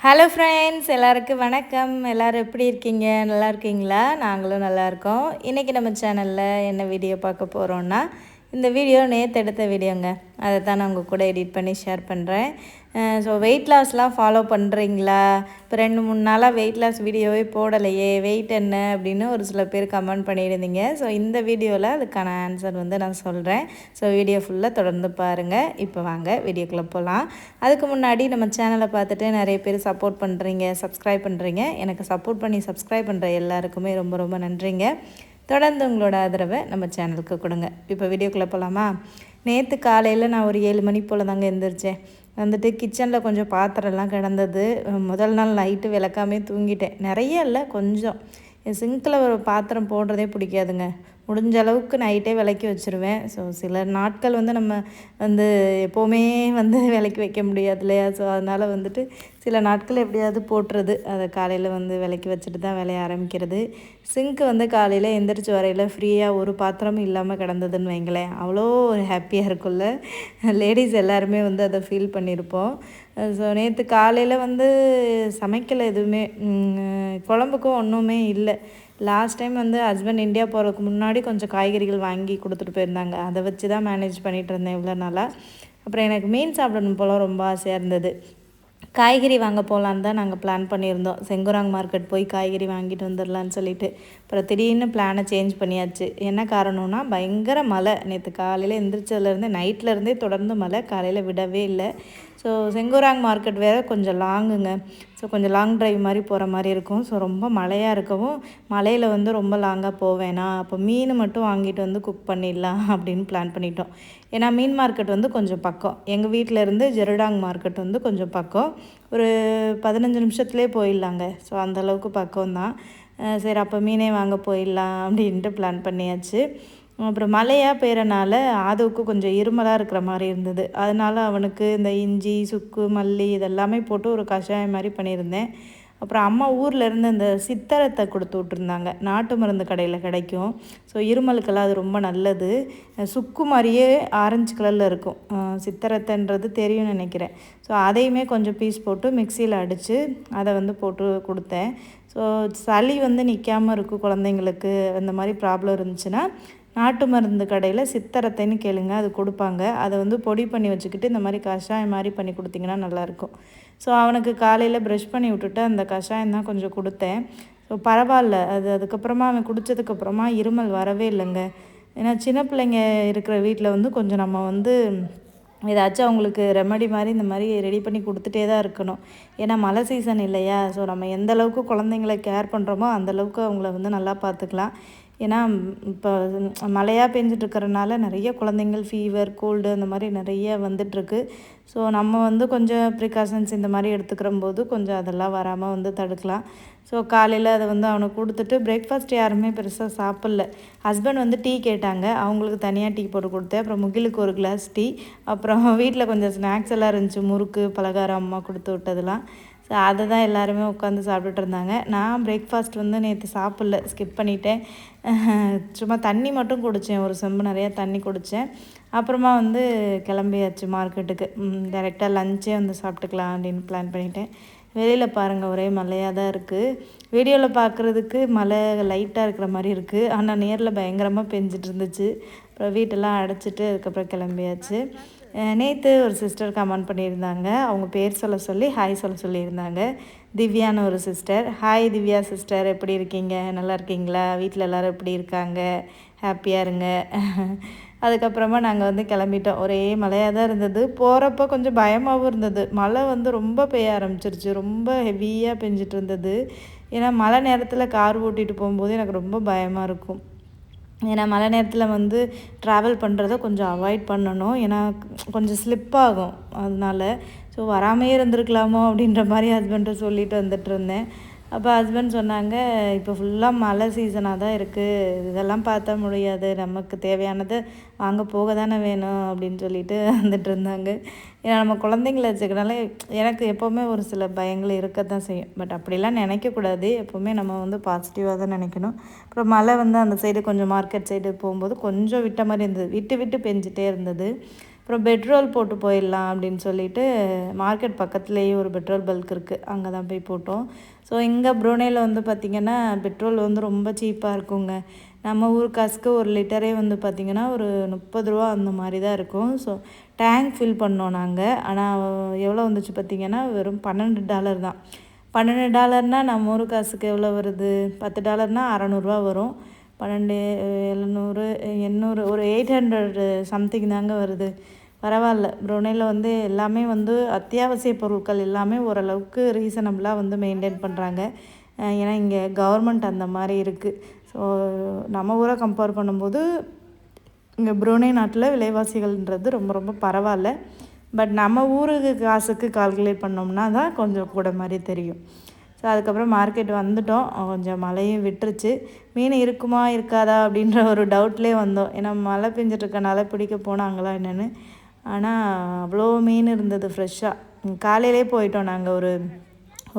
Hello friends எல்லாருக்கும் வணக்கம். எல்லோரும் எப்படி இருக்கீங்க? நல்லா இருக்கீங்களா? நாங்களும் நல்லா இருக்கோம். இன்றைக்கி நம்ம சேனலில் என்ன வீடியோ பார்க்க போகிறோன்னா இந்த வீடியோ நேற்று எடுத்த வீடியோங்க அதை தான் நான் உங்கள் கூட எடிட் பண்ணி ஷேர் பண்ணுறேன் ஸோ வெயிட் லாஸ்லாம் ஃபாலோ பண்ணுறீங்களா இப்போ ரெண்டு மூணு நாளாக வெயிட் லாஸ் வீடியோவே போடலையே வெயிட் என்ன அப்படின்னு ஒரு சில பேர் கமெண்ட் பண்ணியிருந்தீங்க. ஸோ இந்த வீடியோவில் அதுக்கான ஆன்சர் வந்து நான் சொல்கிறேன் ஸோ வீடியோ ஃபுல்லாக தொடர்ந்து பாருங்கள் இப்போ வாங்க வீடியோக்குள்ளே போகலாம் அதுக்கு முன்னாடி நம்ம சேனலை பார்த்துட்டு நிறைய பேர் சப்போர்ட் பண்ணுறீங்க சப்ஸ்கிரைப் பண்ணுறீங்க எனக்கு சப்போர்ட் பண்ணி சப்ஸ்கிரைப் பண்ணுற எல்லாருக்குமே ரொம்ப ரொம்ப நன்றிங்க. தொடர்ந்து உங்களோட ஆதரவை நம்ம சேனலுக்கு கொடுங்க. இப்போ வீடியோக்குள்ளே போகலாமா நேற்று காலையில் நான் ஒரு ஏழு மணி போல் தாங்க எழுந்திரிச்சேன் வந்துட்டு கிச்சனில் கொஞ்சம் பாத்திரம்லாம் கிடந்தது. முதல் நாள் நைட்டு விளக்காமே தூங்கிட்டேன். நிறைய இல்லை கொஞ்சம். என் சிங்கில் ஒரு பாத்திரம் போடுறதே பிடிக்காதுங்க. முடிஞ்ச அளவுக்கு நைட்டே விளக்கி வச்சுருவேன். ஸோ சில நாட்கள் வந்து நம்ம வந்து எப்போவுமே வந்து விளக்கி வைக்க முடியாது இல்லையா? ஸோ அதனால் வந்துட்டு சில நாட்கள் எப்படியாவது போட்டுறது. அதை காலையில் வந்து விளக்கி வச்சுட்டு தான் வேலையை ஆரம்பிக்கிறது. சிங்க்கு வந்து காலையில் எந்திரிச்சு வரையில் ஃப்ரீயாக ஒரு பாத்திரமும் இல்லாமல் கிடந்ததுன்னு வைங்களேன். அவ்வளோ ஒரு ஹாப்பியாக இருக்கும்ல. லேடிஸ் எல்லாருமே வந்து அதை ஃபீல் பண்ணியிருப்போம் ஸோ நேற்று காலையில் வந்து சமைக்கலை எதுவுமே. குழம்புக்கும் ஒன்றுமே இல்லை. லாஸ்ட் டைம் வந்து ஹஸ்பண்ட் இந்தியா போகிறதுக்கு முன்னாடி கொஞ்சம் காய்கறிகள் வாங்கி கொடுத்துட்டு போயிருந்தாங்க. அதை வச்சு தான் மேனேஜ் பண்ணிகிட்டு இருந்தேன் இவ்வளோ நாளாக அப்புறம் எனக்கு மீன் சாப்பிடணும் போல் ரொம்ப ஆசையாக இருந்தது. காய்கறி வாங்க போகலான்னு தான் நாங்கள் பிளான் பண்ணியிருந்தோம். செங்குராங் மார்க்கெட் போய் காய்கறி வாங்கிட்டு வந்துடலான்னு சொல்லிட்டு. அப்புறம் திடீர்னு பிளானை சேஞ்ச் பண்ணியாச்சு. என்ன காரணம்னா பயங்கர மழை. நேற்று காலையில் எந்திரிச்சதுலேருந்து நைட்லேருந்தே தொடர்ந்து மழை. காலையில் விடவே இல்லை. ஸோ செங்குராங் மார்க்கெட் வேறு கொஞ்சம் லாங்குங்க. ஸோ கொஞ்சம் லாங் ட்ரைவ் மாதிரி போகிற மாதிரி இருக்கும். ஸோ ரொம்ப மழையாக இருக்கவும் மலையில் வந்து ரொம்ப லாங்காக போவேனா அப்போ மீன் மட்டும் வாங்கிட்டு வந்து குக் பண்ணிடலாம் அப்படின்னு பிளான் பண்ணிட்டோம். ஏன்னா மீன் மார்க்கெட் வந்து கொஞ்சம் பக்கம். எங்கள் வீட்டிலேருந்து ஜெருடாங் மார்க்கெட் வந்து கொஞ்சம் பக்கம். ஒரு பதினஞ்சு நிமிஷத்துலேயே போயிடலாங்க. ஸோ அந்தளவுக்கு பக்கம் தான் சரி அப்போ மீனே வாங்க போயிடலாம் அப்படின்ட்டு பிளான் பண்ணியாச்சு. அப்புறம் மழையாக பெய்கிறனால ஆதவுக்கு கொஞ்சம் இருமலாக இருக்கிற மாதிரி இருந்தது. அதனால் அவனுக்கு இந்த இஞ்சி சுக்கு மல்லி இதெல்லாமே போட்டு ஒரு கஷாயம் மாதிரி பண்ணியிருந்தேன். அப்புறம் அம்மா ஊரில் இருந்து இந்த சித்தரத்தை கொடுத்து விட்ருந்தாங்க நாட்டு மருந்து கடையில் கிடைக்கும். ஸோ இருமலுக்கெல்லாம் அது ரொம்ப நல்லது. சுக்கு மாதிரியே ஆரஞ்சு கலரில் இருக்கும். சித்தரத்தைன்றது தெரியும்னு நினைக்கிறேன். ஸோ அதையுமே கொஞ்சம் பீஸ் போட்டு மிக்சியில் அடித்து அதை வந்து போட்டு கொடுத்தேன். ஸோ சளி வந்து நிற்காமல் இருக்கும் குழந்தைங்களுக்கு அந்த மாதிரி ப்ராப்ளம் இருந்துச்சுன்னா நாட்டு மருந்து கடையில் சித்தரத்தைன்னு கேளுங்க அது கொடுப்பாங்க. அதை வந்து பொடி பண்ணி வச்சுக்கிட்டு இந்த மாதிரி கஷாயம் மாதிரி பண்ணி கொடுத்திங்கன்னா நல்லாயிருக்கும். ஸோ அவனுக்கு காலையில் ப்ரஷ் பண்ணி விட்டுட்டு அந்த கஷாயம் தான் கொஞ்சம் கொடுத்தேன். ஸோ பரவாயில்ல. அது அதுக்கப்புறமா அவன் குடித்ததுக்கப்புறமா இருமல் வரவே இல்லைங்க. ஏன்னா சின்ன பிள்ளைங்க இருக்கிற வீட்டில் வந்து கொஞ்சம் நம்ம வந்து ஏதாச்சும் அவங்களுக்கு ரெமடி மாதிரி இந்த மாதிரி ரெடி பண்ணி கொடுத்துட்டே தான் இருக்கணும். ஏன்னா மழை சீசன் இல்லையா? ஸோ நம்ம எந்த அளவுக்கு குழந்தைங்கள கேர் பண்ணுறோமோ அந்தளவுக்கு அவங்கள வந்து நல்லா பார்த்துக்கலாம். ஏன்னா இப்போ மழையாக பெஞ்சிட்ருக்கறனால நிறைய குழந்தைங்கள் ஃபீவர் கோல்டு அந்த மாதிரி நிறைய வந்துட்டுருக்கு ஸோ நம்ம வந்து கொஞ்சம் ப்ரிகாஷன்ஸ் இந்த மாதிரி எடுத்துக்கிற போது கொஞ்சம் அதெல்லாம் வராமல் வந்து தடுக்கலாம். ஸோ காலையில் அதை வந்து அவனுக்கு கொடுத்துட்டு பிரேக்ஃபாஸ்ட் யாருமே பெருசாக சாப்பிட்ல. ஹஸ்பண்ட் வந்து டீ கேட்டாங்க. அவங்களுக்கு தனியாக டீ போட்டு கொடுத்தேன். அப்புறம் முகிலுக்கு ஒரு கிளாஸ் டீ. அப்புறம் வீட்டில் கொஞ்சம் ஸ்நாக்ஸ் எல்லாம் இருந்துச்சு. முறுக்கு பலகாரம் அம்மா கொடுத்து விட்டதெல்லாம். ஸோ அதை தான் எல்லாருமே உட்காந்து சாப்பிட்டுட்டு இருந்தாங்க. நான் பிரேக்ஃபாஸ்ட் வந்து நேற்று சாப்பிட்ல ஸ்கிப் பண்ணிட்டேன். சும்மா தண்ணி மட்டும் குடித்தேன் ஒரு செம்பு நிறையா தண்ணி குடித்தேன் அப்புறமா வந்து கிளம்பியாச்சு மார்க்கெட்டுக்கு. டேரெக்டாக லஞ்சே வந்து சாப்பிட்டுக்கலாம் அப்படின்னு பிளான் பண்ணிட்டேன். வெளியில் பாருங்கள் ஒரே மழையாக தான் இருக்குது வீடியோவில் பார்க்குறதுக்கு மழை லைட்டாக இருக்கிற மாதிரி இருக்குது ஆனால் நேரில் பயங்கரமாக பெஞ்சிட்டு இருந்துச்சு. அப்புறம் வீட்டெல்லாம் அடைச்சிட்டு அதுக்கப்புறம் கிளம்பியாச்சு. நேற்று ஒரு சிஸ்டர் கமெண்ட் பண்ணியிருந்தாங்க. அவங்க பேர் சொல்ல சொல்லி ஹாய் சொல்ல சொல்லியிருந்தாங்க. திவ்யான்னு ஒரு சிஸ்டர் ஹாய் திவ்யா சிஸ்டர் எப்படி இருக்கீங்க? நல்லா இருக்கீங்களா? வீட்டில் எல்லோரும் எப்படி இருக்காங்க? ஹாப்பியாக இருங்க. அதுக்கப்புறமா நாங்கள் வந்து கிளம்பிட்டோம். ஒரே மழையாக தான் இருந்தது. போகிறப்ப கொஞ்சம் பயமாகவும் இருந்தது. மழை வந்து ரொம்ப பெய்ய ஆரம்பிச்சிருச்சு. ரொம்ப ஹெவியாக பெஞ்சிட்டு இருந்தது. ஏன்னா மழை நேரத்தில் கார் ஓட்டிகிட்டு போகும்போது எனக்கு ரொம்ப பயமாக இருக்கும். ஏன்னா மழை நேரத்தில் வந்து ட்ராவல் பண்ணுறத கொஞ்சம் அவாய்ட் பண்ணணும். ஏன்னா கொஞ்சம் ஸ்லிப் ஆகும். அதனால ஸோ வராமையே இருந்திருக்கலாமோ அப்படின்ற மாதிரி ஹஸ்பண்ட்டை சொல்லிட்டு வந்துட்டு இருந்தேன். அப்போ ஹஸ்பண்ட் சொன்னாங்க இப்போ ஃபுல்லாக மழை சீசனாக தான் இருக்குது இதெல்லாம் பார்த்தா முடியாது. நமக்கு தேவையானதை வாங்க போக தானே வேணும் அப்படின்னு சொல்லிட்டு வந்துட்டு இருந்தாங்க. ஏன்னா நம்ம குழந்தைங்கள வச்சுக்கனால எனக்கு எப்போவுமே ஒரு சில பயங்கள் இருக்க தான் செய்யும். பட் அப்படிலாம் நினைக்கக்கூடாது. எப்போவுமே நம்ம வந்து பாசிட்டிவாக தான் நினைக்கணும். அப்புறம் மழை வந்து அந்த சைடு கொஞ்சம் மார்க்கெட் சைடு போகும்போது கொஞ்சம் விட்ட மாதிரி இருந்தது. விட்டு விட்டு பெஞ்சிட்டே இருந்தது. அப்புறம் பெட்ரோல் போட்டு போயிடலாம் அப்படின்னு சொல்லிட்டு மார்க்கெட் பக்கத்துலேயே ஒரு பெட்ரோல் பல்க் இருக்குது அங்கே தான் போய் போட்டோம். ஸோ இங்கே ப்ரூனேயில் வந்து பார்த்திங்கன்னா பெட்ரோல் வந்து ரொம்ப சீப்பாக இருக்குங்க. நம்ம ஊர் காசுக்கு ஒரு லிட்டரே வந்து பார்த்திங்கன்னா ஒரு முப்பது ரூபா அந்த மாதிரி தான் இருக்கும். ஸோ டேங்க் ஃபில் பண்ணோம் நாங்கள். ஆனால் எவ்வளோ வந்துச்சு பார்த்திங்கன்னா வெறும் பன்னெண்டு டாலர் தான். பன்னெண்டு டாலர்னால் நம்ம ஊர் காசுக்கு எவ்வளோ வருது? பத்து டாலர்னால் அறநூறுவா வரும். பன்னெண்டு எழுநூறு எண்ணூறு ஒரு எயிட் ஹண்ட்ரட் சம்திங் தாங்க வருது. பரவாயில்ல. ப்ரொனேயில் வந்து எல்லாமே வந்து அத்தியாவசிய பொருட்கள் எல்லாமே ஓரளவுக்கு ரீசனபிளாக வந்து மெயின்டைன் பண்ணுறாங்க ஏன்னா இங்கே கவர்மெண்ட் அந்த மாதிரி இருக்குது ஸோ நம்ம ஊரை கம்பேர் பண்ணும்போது இங்கே ப்ரூனே நாட்டில் விலைவாசிகள்ன்றது ரொம்ப ரொம்ப பரவாயில்ல. பட் நம்ம ஊருக்கு காசுக்கு கால்குலேட் பண்ணோம்னா தான் கொஞ்சம் கூட மாதிரி தெரியும். ஸோ அதுக்கப்புறம் மார்க்கெட் வந்துட்டோம். கொஞ்சம் மழையும் விட்டுருச்சு. மீன் இருக்குமா இருக்காதா அப்படின்ற ஒரு டவுட்லேயே வந்தோம். ஏன்னா மழை பெஞ்சிட்ருக்கனால பிடிக்க போனாங்களா என்னென்னு ஆனால் அவ்வளோ மீன் இருந்தது ஃப்ரெஷ்ஷாக காலையிலே போயிட்டோம் நாங்கள் ஒரு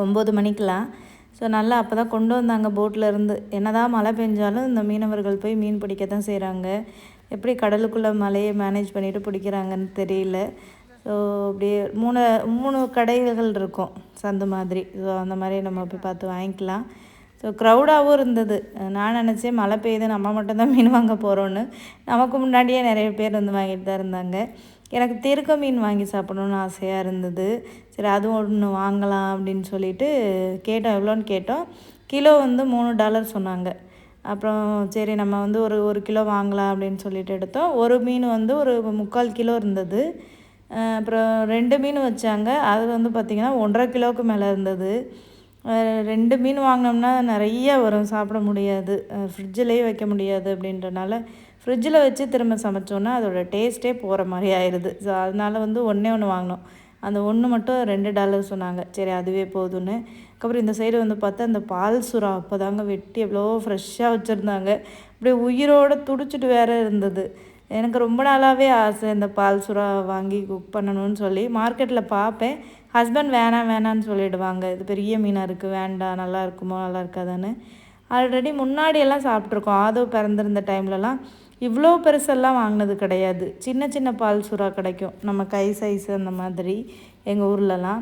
ஒம்பது மணிக்கெலாம் ஸோ நல்லா அப்போ தான் கொண்டு வந்தாங்க போட்டில் இருந்து. என்ன தான் மழை பெஞ்சாலும் இந்த மீனவர்கள் போய் மீன் பிடிக்க தான் செய்கிறாங்க எப்படி கடலுக்குள்ளே மழையை மேனேஜ் பண்ணிவிட்டு பிடிக்கிறாங்கன்னு தெரியல. ஸோ அப்படியே மூணு மூணு கடைகள் இருக்கும் சந்து மாதிரி. ஸோ அந்த மாதிரி நம்ம போய் பார்த்து வாங்கிக்கலாம். ஸோ க்ரௌடாகவும் இருந்தது. நான் நினச்சேன் மழை பெய்யுது நம்ம மட்டும்தான் மீன் வாங்க போகிறோன்னு நமக்கு முன்னாடியே நிறைய பேர் வந்து வாங்கிட்டு தான் இருந்தாங்க. எனக்கு திருக்க மீன் வாங்கி சாப்பிடணுன்னு ஆசையாக இருந்தது. சரி அதுவும் ஒன்று வாங்கலாம் அப்படின்னு சொல்லிட்டு கேட்டோம். எவ்வளோன்னு கேட்டோம். கிலோ வந்து மூணு டாலர் சொன்னாங்க. அப்புறம் சரி நம்ம வந்து ஒரு ஒரு கிலோ வாங்கலாம் அப்படின்னு சொல்லிட்டு எடுத்தோம். ஒரு மீன் வந்து ஒரு முக்கால் கிலோ இருந்தது. அப்புறம் ரெண்டு மீன் வச்சாங்க. அது வந்து பார்த்திங்கன்னா ஒன்றரை கிலோவுக்கு மேலே இருந்தது. ரெண்டு மீன் வாங்கினோம்னா நிறைய வரும். சாப்பிட முடியாது. ஃப்ரிட்ஜிலேயே வைக்க முடியாது அப்படின்றனால ஃப்ரிட்ஜில் வச்சு திரும்ப சமைச்சோன்னா அதோடய டேஸ்ட்டே போகிற மாதிரி ஆயிடுது ஸோ அதனால் வந்து ஒன்றே ஒன்று வாங்கினோம். அந்த ஒன்று மட்டும் ரெண்டு டாலர் சொன்னாங்க. சரி அதுவே போதும்னு. அதுக்கப்புறம் இந்த சைடு வந்து பார்த்தா அந்த பால் சுறா அப்போ தாங்க வெட்டி எவ்வளோ ஃப்ரெஷ்ஷாக வச்சுருந்தாங்க. அப்படியே உயிரோடு துடிச்சிட்டு வேற இருந்தது. எனக்கு ரொம்ப நாளாகவே ஆசை இந்த பால் சுறா வாங்கி குக் பண்ணணும்னு சொல்லி. மார்க்கெட்டில் பார்ப்பேன். ஹஸ்பண்ட் வேணாம் வேணான்னு சொல்லிடுவாங்க. இது பெரிய மீனாக இருக்குது வேண்டாம் நல்லா இருக்குமோ நல்லா இருக்காதான்னு. ஆல்ரெடி முன்னாடியெல்லாம் சாப்பிட்ருக்கோம் ஆதோ பிறந்திருந்த டைம்லலாம் இவ்வளோ பெருசெல்லாம் வாங்கினது கிடையாது. சின்ன சின்ன பால் சுறா கிடைக்கும். நம்ம கை சைஸ் அந்த மாதிரி எங்கள் ஊர்லலாம்.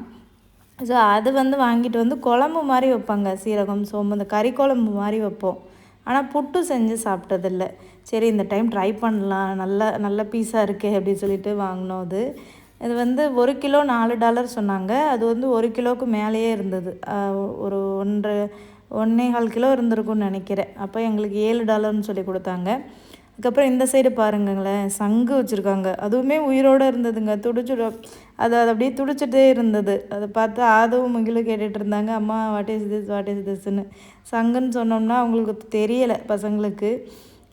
ஸோ அது வந்து வாங்கிட்டு வந்து குழம்பு மாதிரி வைப்பாங்க. சீரகம் சோம்பு இந்த கறி குழம்பு மாதிரி வைப்போம். ஆனால் புட்டு செஞ்சு சாப்பிட்டதில்ல. சரி இந்த டைம் ட்ரை பண்ணலாம். நல்ல நல்ல பீஸாக இருக்கே அப்படின்னு சொல்லிட்டு வாங்கினோம் அது. இது வந்து ஒரு கிலோ நாலு டாலர் சொன்னாங்க. அது வந்து ஒரு கிலோவுக்கு மேலேயே இருந்தது. ஒரு ஒன்று ஒன்றே கால் கிலோ இருந்திருக்கும்னு நினைக்கிறேன். அப்போ எங்களுக்கு ஏழு டாலர்னு சொல்லி கொடுத்தாங்க. அதுக்கப்புறம் இந்த சைடு பாருங்களேன். சங்கு வச்சுருக்காங்க. அதுவுமே உயிரோடு இருந்ததுங்க. துடிச்சுடும் அது அது அப்படியே துடிச்சிட்டே இருந்தது. அதை பார்த்து ஆதவும் முகிலும் கேட்டுட்டு இருந்தாங்க. அம்மா what is this what is திஸ்ன்னு சங்குன்னு சொன்னோம்னா அவங்களுக்கு தெரியலை பசங்களுக்கு.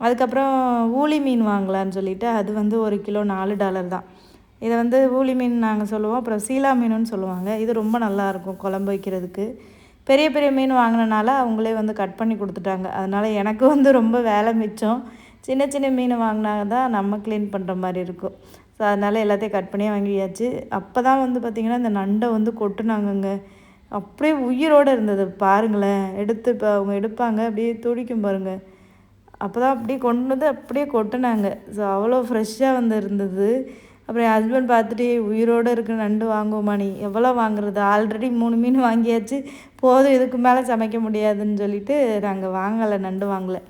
அதுக்கப்புறம் ஊளி மீன் வாங்கலான்னு சொல்லிட்டு அது வந்து ஒரு கிலோ நாலு டாலர் தான். இதை வந்து ஊளி மீன் நாங்கள் சொல்லுவோம். அப்புறம் சீலா மீனுன்னு சொல்லுவாங்க. இது ரொம்ப நல்லாயிருக்கும் குழம்பு வைக்கிறதுக்கு. பெரிய பெரிய மீன் வாங்கினனால அவங்களே வந்து கட் பண்ணி கொடுத்துட்டாங்க. அதனால் எனக்கு வந்து ரொம்ப வேலை மிச்சம். சின்ன சின்ன மீன் வாங்கினா தான் நம்ம க்ளீன் பண்ணுற மாதிரி இருக்கும். ஸோ அதனால் எல்லாத்தையும் கட் பண்ணியே வாங்கியாச்சு. அப்போ தான் வந்து பார்த்திங்கன்னா இந்த நண்டை வந்து கொட்டுனாங்கங்க. அப்படியே உயிரோடு இருந்தது. பாருங்களேன். எடுத்து இப்போ அவங்க எடுப்பாங்க. அப்படியே துடிக்கும் பாருங்கள் அப்போ தான் அப்படியே கொண்டு வந்து அப்படியே கொட்டினாங்க. ஸோ அவ்வளோ ஃப்ரெஷ்ஷாக வந்து இருந்தது. அப்புறம் என் ஹஸ்பண்ட் பார்த்துட்டு உயிரோடு இருக்கிற நண்டு வாங்குவோமா நீ? எவ்வளோ வாங்குறது? ஆல்ரெடி மூணு மீன் வாங்கியாச்சு. போதும் இதுக்கு மேலே சமைக்க முடியாதுன்னு சொல்லிட்டு நாங்கள் வாங்கலை நண்டு வாங்கலை.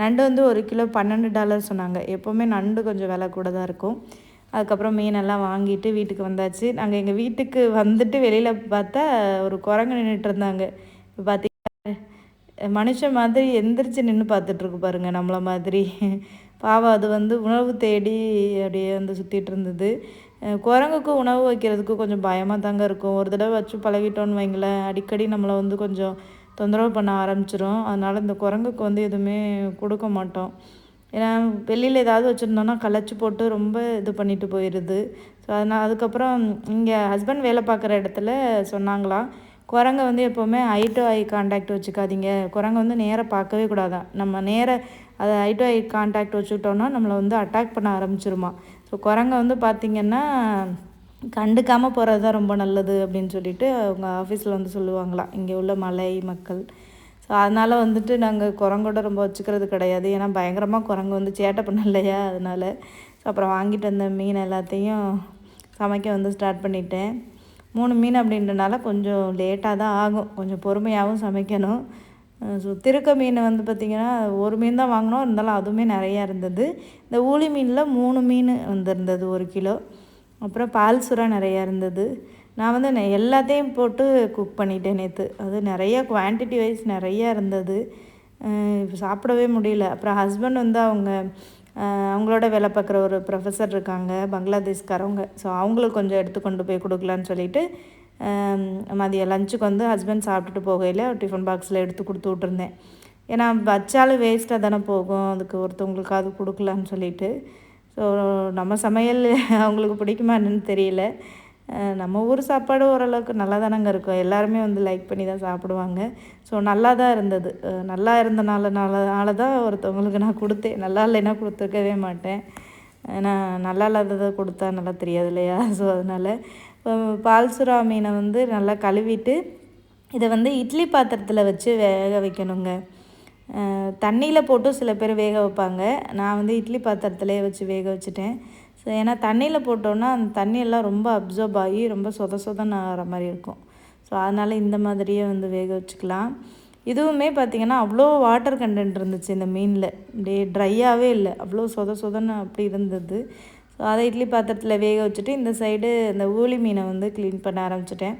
நண்டு வந்து ஒரு கிலோ பன்னெண்டு டாலர் சொன்னாங்க. எப்போவுமே நண்டு கொஞ்சம் விலை கூட தான் இருக்கும். அதுக்கப்புறம் மீனெல்லாம் வாங்கிட்டு வீட்டுக்கு வந்தாச்சு. நாங்கள் எங்கள் வீட்டுக்கு வந்துட்டு வெளியில் பார்த்தா ஒரு குரங்கு நின்றுட்டு இருந்தாங்க. இப்போ பார்த்தீங்கன்னா மனுஷன் மாதிரி எந்திரிச்சு நின்று பார்த்துட்ருக்கு பாருங்கள் நம்மளை மாதிரி. பாவம் அது வந்து உணவு தேடி அப்படியே வந்து சுற்றிட்டு இருந்தது. குரங்குக்கு உணவு வைக்கிறதுக்கு கொஞ்சம் பயமாக தாங்க இருக்கும். ஒரு தடவை வச்சு பழகிட்டோன்னு வைங்களேன் அடிக்கடி நம்மளை வந்து கொஞ்சம் தொந்தரவு பண்ண ஆரம்பிச்சிடும் அதனால் இந்த குரங்குக்கு வந்து எதுவுமே கொடுக்க மாட்டோம். ஏன்னா வெளியில் ஏதாவது வச்சுருந்தோன்னா களைச்சி போட்டு ரொம்ப இது பண்ணிட்டு போயிடுது ஸோ அதனால் அதுக்கப்புறம் இங்கே ஹஸ்பண்ட் வேலை பார்க்குற இடத்துல சொன்னாங்களாம். குரங்கை வந்து எப்போவுமே ஐ டு ஐ கான்டாக்ட் வச்சுக்காதீங்க. குரங்கை வந்து நேராக பார்க்கவே கூடாதான் நம்ம நேர அதை ஐ டு ஐ கான்டாக்ட் வச்சுக்கிட்டோன்னா நம்மளை வந்து அட்டாக் பண்ண ஆரம்பிச்சிருமா ஸோ குரங்கை வந்து பார்த்திங்கன்னா கண்டுக்காமல் போகிறது தான் ரொம்ப நல்லது அப்படின்னு சொல்லிட்டு அவங்க ஆஃபீஸில் வந்து சொல்லுவாங்களாம் இங்கே உள்ள மலை மக்கள். ஸோ அதனால் வந்துட்டு நாங்கள் குரங்கோட ரொம்ப வச்சுக்கிறது கிடையாது. ஏன்னா பயங்கரமாக குரங்கு வந்து சேட்டை பண்ண இல்லையா அதனால். ஸோ அப்புறம் வாங்கிட்டு வந்த மீன் எல்லாத்தையும் சமைக்க வந்து ஸ்டார்ட் பண்ணிட்டேன். மூணு மீன் அப்படின்றனால கொஞ்சம் லேட்டாக தான் ஆகும். கொஞ்சம் பொறுமையாகவும் சமைக்கணும். ஸோ திருக்க மீன் வந்து பார்த்திங்கன்னா ஒரு மீன் தான் வாங்கினோம். இருந்தாலும் அதுவுமே நிறையா இருந்தது. இந்த ஊளி மீனில் மூணு மீன் வந்திருந்தது ஒரு கிலோ. அப்புறம் பால் சுறா நிறையா இருந்தது. நான் வந்து நெ- எல்லாத்தையும் போட்டு குக் பண்ணிட்டேன் நேற்று அது நிறையா குவான்டிட்டி வைஸ் நிறையா இருந்தது. இப்போ சாப்பிடவே முடியல. அப்புறம் ஹஸ்பண்ட் வந்து அவங்க அவங்களோட வேலை பார்க்குற ஒரு ப்ரொஃபஸர் இருக்காங்க பங்களாதேஷ்காரவங்க. ஸோ அவங்களுக்கு கொஞ்சம் எடுத்து கொண்டு போய் கொடுக்கலான்னு சொல்லிட்டு மதியம் லஞ்சுக்கு வந்து ஹஸ்பண்ட் சாப்பிட்டுட்டு போகையில் டிஃபன் பாக்ஸில் எடுத்து கொடுத்து விட்ருந்தேன் ஏன்னா வச்சாலும் வேஸ்ட்டாக தானே போகும். அதுக்கு ஒருத்தவங்களுக்காவது கொடுக்கலான்னு சொல்லிட்டு. ஸோ நம்ம சமையல் அவங்களுக்கு பிடிக்குமா என்னன்னு தெரியல. நம்ம ஊர் சாப்பாடு ஓரளவுக்கு நல்லா தானங்க இருக்கும். எல்லாருமே வந்து லைக் பண்ணி தான் சாப்பிடுவாங்க. ஸோ நல்லா தான் இருந்தது. நல்லா இருந்தனால நால தான் ஒருத்தவங்களுக்கு நான் கொடுத்தேன். நல்லா இல்லைன்னா கொடுத்துருக்கவே மாட்டேன். ஏன்னா நல்லா இல்லாததை கொடுத்தா நல்லா தெரியாது இல்லையா? ஸோ அதனால் பால் சுறா மீனை வந்து நல்லா கழுவிட்டு இதை வந்து இட்லி பாத்திரத்தில் வச்சு வேக வைக்கணுங்க. தண்ணியில் போட்டு சில பேர் வேக வைப்பாங்க. நான் வந்து இட்லி பாத்திரத்துலேயே வச்சு வேக வச்சுட்டேன். ஸோ ஏன்னா தண்ணியில் போட்டோன்னா அந்த தண்ணியெல்லாம் ரொம்ப அப்சர்வ் ஆகி ரொம்ப சொத சொதன்னு ஆகிற மாதிரி இருக்கும். ஸோ அதனால் இந்த மாதிரியே வந்து வேக வச்சுக்கலாம். இதுவுமே பார்த்திங்கன்னா அவ்வளோ வாட்டர் கண்டென்ட் இருந்துச்சு இந்த மீனில். அப்படியே ட்ரையாகவே இல்லை. அவ்வளோ சொத சொதன்னு அப்படி இருந்தது. ஸோ அதை இட்லி பாத்திரத்தில் வேக வச்சுட்டு இந்த சைடு இந்த ஊளி மீனை வந்து க்ளீன் பண்ண ஆரம்பிச்சிட்டேன்.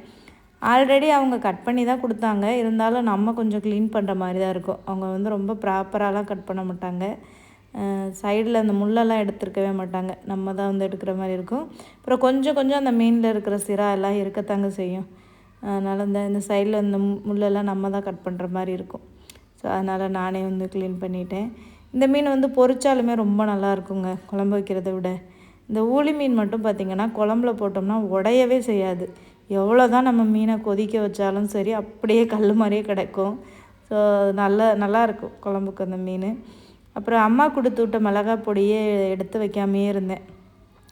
ஆல்ரெடி அவங்க கட் பண்ணி தான் கொடுத்தாங்க. இருந்தாலும் நம்ம கொஞ்சம் க்ளீன் பண்ணுற மாதிரி தான் இருக்கும். அவங்க வந்து ரொம்ப ப்ராப்பராலாம் கட் பண்ண மாட்டாங்க. சைடில் அந்த முள்ளெல்லாம் எடுத்துருக்கவே மாட்டாங்க. நம்ம தான் வந்து எடுக்கிற மாதிரி இருக்கும். அப்புறம் கொஞ்சம் கொஞ்சம் அந்த மீனில் இருக்கிற சிரா எல்லாம் இருக்கத்தாங்க செய்யும். அதனால் இந்த இந்த சைடில் இந்த முள்ளெல்லாம் நம்ம தான் கட் பண்ணுற மாதிரி இருக்கும். ஸோ அதனால் நானே வந்து க்ளீன் பண்ணிட்டேன். இந்த மீன் வந்து பொறிச்சாலுமே ரொம்ப நல்லா இருக்குங்க குழம்பு வைக்கிறத விட. இந்த ஊளி மீன் மட்டும் பார்த்திங்கன்னா குழம்புல போட்டோம்னா உடையவே செய்யாது. எவ்வளோ தான் நம்ம மீனை கொதிக்க வச்சாலும் சரி அப்படியே கல் மாதிரியே கிடைக்கும். ஸோ நல்ல நல்லா நல்லாயிருக்கும் குழம்புக்கு அந்த மீன். அப்புறம் அம்மா கொடுத்து விட்ட மிளகாய் பொடியே எடுத்து வைக்காமையே இருந்தேன்.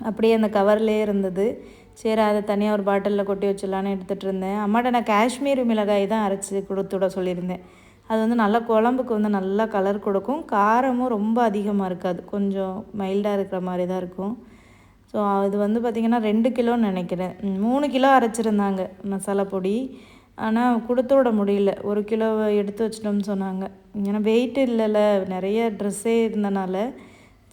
அப்படியே அந்த கவர்லேயே இருந்தது. சரி அதை தனியாக ஒரு பாட்டிலில் கொட்டி வச்சிடலான்னு எடுத்துகிட்டு இருந்தேன். அம்மாட்ட நான் காஷ்மீரி மிளகாய் தான் அரைச்சி கொடுத்து விட சொல்லியிருந்தேன். அது வந்து நல்லா குழம்புக்கு வந்து நல்லா கலர் கொடுக்கும். காரமும் ரொம்ப அதிகமாக இருக்காது. கொஞ்சம் மைல்டாக இருக்கிற மாதிரி தான் இருக்கும். ஸோ அது வந்து பார்த்திங்கன்னா ரெண்டு கிலோன்னு நினைக்கிறேன். மூணு கிலோ அரைச்சிருந்தாங்க மசாலா பொடி. ஆனால் கொடுத்து விட முடியல. ஒரு கிலோ எடுத்து வச்சிட்டோம்னு சொன்னாங்க. ஏன்னா வெயிட் இல்லைல்ல. நிறைய ட்ரெஸ்ஸே இருந்தனால